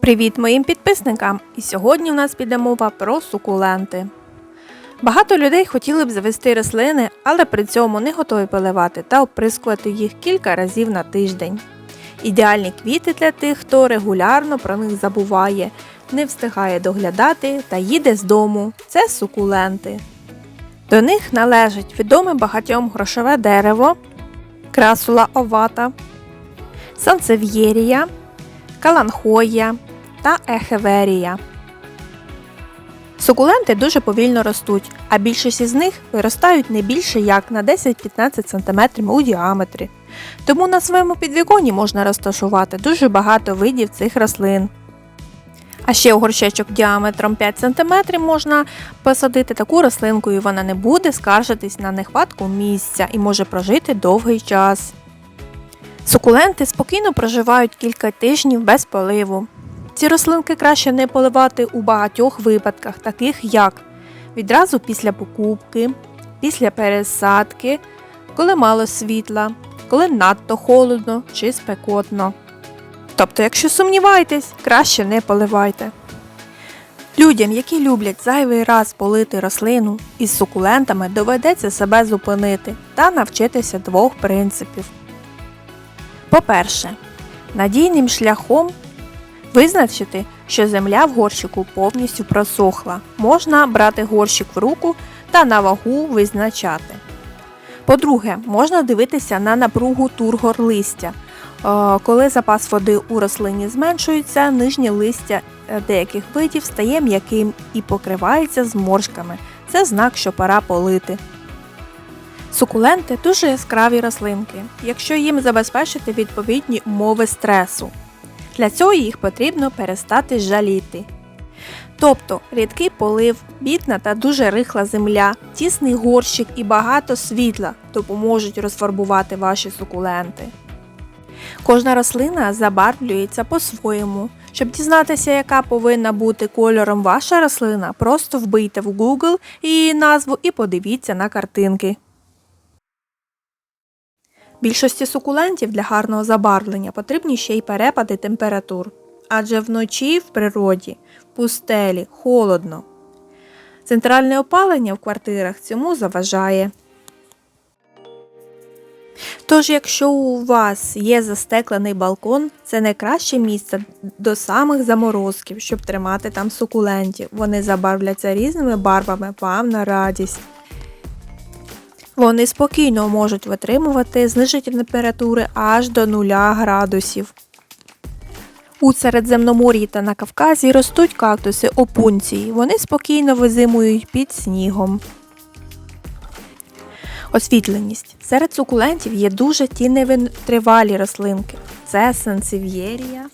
Привіт моїм підписникам! І сьогодні в нас піде мова про сукуленти. Багато людей хотіли б завести рослини, але при цьому не готові поливати та оприскувати їх кілька разів на тиждень. Ідеальні квіти для тих, хто регулярно про них забуває, не встигає доглядати та їде з дому. Це сукуленти. До них належить відоме багатьом грошове дерево, красула овата, сансев'єрія, каланхоя та ехеверія. Сукуленти дуже повільно ростуть, а більшість із них виростають не більше як на 10-15 см у діаметрі. Тому на своєму підвіконні можна розташувати дуже багато видів цих рослин. А ще у горщечок діаметром 5 см можна посадити таку рослинку, і вона не буде скаржитись на нехватку місця і може прожити довгий час. Сукуленти спокійно проживають кілька тижнів без поливу. Ці рослинки краще не поливати у багатьох випадках, таких як відразу після покупки, після пересадки, коли мало світла, коли надто холодно чи спекотно. Тобто, якщо сумніваєтесь, краще не поливайте. Людям, які люблять зайвий раз полити рослину із сукулентами, доведеться себе зупинити та навчитися двох принципів. По-перше, надійним шляхом визначити, що земля в горщику повністю просохла. Можна брати горщик в руку та на вагу визначати. По-друге, можна дивитися на напругу тургор листя. Е, Коли запас води у рослині зменшується, нижнє листя е, деяких видів стає м'яким і покривається зморшками. Це знак, що пора полити. Сукуленти дуже яскраві рослинки, якщо їм забезпечити відповідні умови стресу. Для цього їх потрібно перестати жаліти. Тобто рідкий полив, бідна та дуже рихла земля, тісний горщик і багато світла допоможуть розфарбувати ваші сукуленти. Кожна рослина забарвлюється по-своєму. Щоб дізнатися, яка повинна бути кольором ваша рослина, просто вбийте в Google її назву і подивіться на картинки. Більшості сукулентів для гарного забарвлення потрібні ще й перепади температур, адже вночі в природі, в пустелі, холодно. Центральне опалення в квартирах цьому заважає. Тож, якщо у вас є застеклений балкон, це найкраще місце до самих заморозків, щоб тримати там сукулентів. Вони забарвляться різними барвами вам на радість. Вони спокійно можуть витримувати зниження температури аж до 0 градусів. У Середземномор'ї та на Кавказі ростуть кактуси опунції. Вони спокійно визимують під снігом. Освітленість. Серед сукулентів є дуже тіневитривалі рослинки. Це сансев'єрія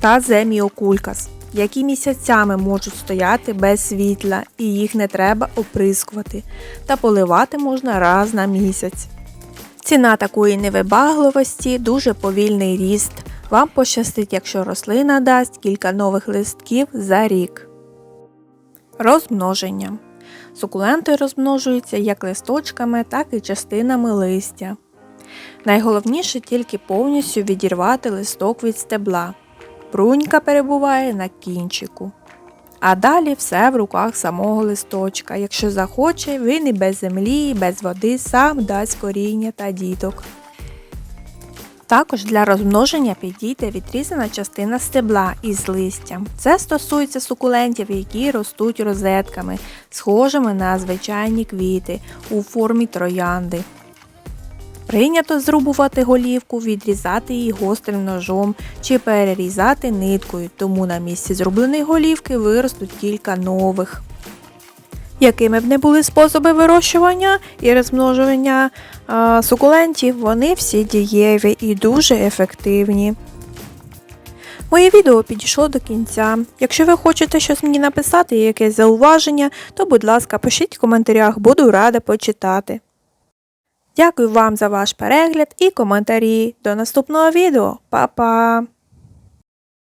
та земіокулькас, які місяцями можуть стояти без світла і їх не треба оприскувати, та поливати можна раз на місяць. Ціна такої невибагливості дуже повільний ріст. Вам пощастить, якщо рослина дасть кілька нових листків за рік. Розмноження. Сукуленти розмножуються як листочками, так і частинами листя. Найголовніше тільки повністю відірвати листок від стебла. Брунька перебуває на кінчику. А далі все в руках самого листочка. Якщо захоче, він і без землі, і без води сам дасть коріння та діток. Також для розмноження підійде відрізана частина стебла із листям. Це стосується сукулентів, які ростуть розетками, схожими на звичайні квіти у формі троянди. Прийнято зрубувати голівку, відрізати її гострим ножом чи перерізати ниткою, тому на місці зрубленої голівки виростуть кілька нових. Якими б не були способи вирощування і розмножування сукулентів, вони всі дієві і дуже ефективні. Моє відео підійшло до кінця. Якщо ви хочете щось мені написати, якесь зауваження, то будь ласка, пишіть в коментарях, буду рада почитати. Дякую вам за ваш перегляд і коментарі. До наступного відео. Па-па!